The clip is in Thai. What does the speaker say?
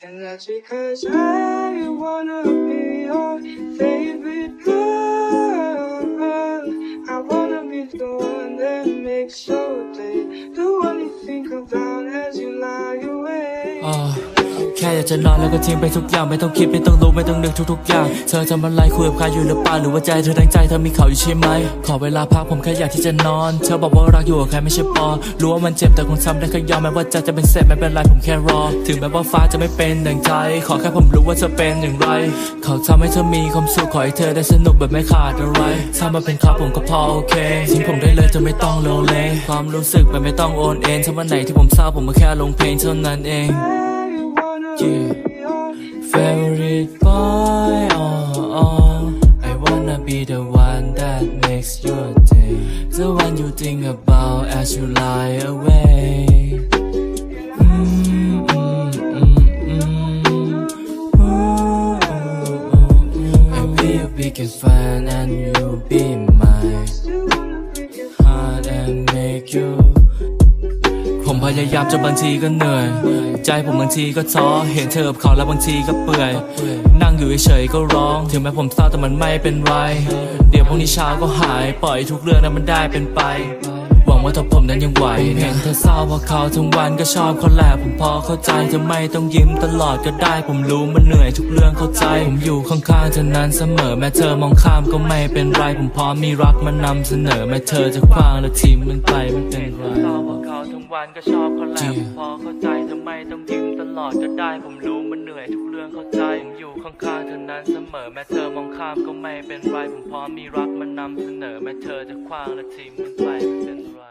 And that's because I wanna be your favorite girl. I wanna be the one that makes your day. The one you think about as you lie awake. อ่า แค่อยากจะนอนแล้วก็ทิ้งไปทุกอย่างไม่ต้องคิดไม่ต้องรู้ไม่ต้องนึกทุกๆอย่าง เธอทำอะไรคุยกับใครอยู่หรือเปล่าหรือว่าใจเธอทั้งใจเธอมีเขาอยู่ใช่ไหม ขอเวลาพักผมแค่อยากที่จะนอน เธอบอกว่ารักอยู่กับใครไม่ใช่ปอรู้ว่ามันเจ็บแต่คงซ้ำได้แค่ยอมแม้ว่าใจจะเป็นเศษไม่เป็นไรผมแค่รอ ถึงแม้ว่าฟ้าจะไม่เป็นดังใจ ขอแค่ผมรู้ว่าเธอเป็นอย่างไร เขาทำให้เธอมีความสุขขอให้เธอได้สนุกแบบไม่ขาดอะไรถ้ามันเป็นครับผมก็พอโอเคทิ้งผมได้เลยเธอไม่ต้องโลเลความรู้สึกแบบไม่ต้องโอนเอ็นถ้าวันไหนที่ผมเศร้าผมก็แค่ลงเพลงเท่านั้นเอง Yeah. Favorite boy, oh, oh I wanna be the one that makes your day The one you think about as you lie away mm, mm, mm. Ooh, ooh. I'll be your biggest fan and you'll be mine heart and make you ผมพยายามจนบางทีก็เหนื่อย ใจผมบางทีก็ท้อเห็นเธอกับเขาแล้วบางทีก็เปื่อย นั่งอยู่เฉยๆก็ร้อง ถึงแม้ผมเศร้าแต่มันไม่เป็นไร เดี๋ยวพรุ่งนี้เช้าก็หายปล่อยทุกเรื่องนั้นมันได้เป็นไปหวังว่าถ้าผมนั้นยังไหวเห็นเธอเศร้าเพราะเขาทั้งวันก็ชอบเขาแหละผมพอเข้าใจเธอไม่ต้องยิ้มตลอดก็ได้ ผมรู้มันเหนื่อยทุกเรื่องเข้าใจ ผมอยู่ข้างๆเธอนั้นเสมอแม้เธอมองข้ามก็ไม่เป็นไร ผมพร้อมมีรักมานำเสนอแม้เธอจะคว้างและทิ้งมันไปไม่เป็นไร เศร้าเพราะเขาทั้งวันก็ชอบเขาแหละผมพอเข้าใจเธอไม่ต้องยิ้มตลอดก็ได้ผมรู้มันเหนื่อยทุกเรื่องเข้าใจผมอยู่ข้างๆเธอนั้นเสมอแม้เธอมองข้ามก็ไม่เป็นไรผมพร้อมมีรักมานำเสนอแม้เธอจะคว้างและทิ้งมันไปไม่เป็นไร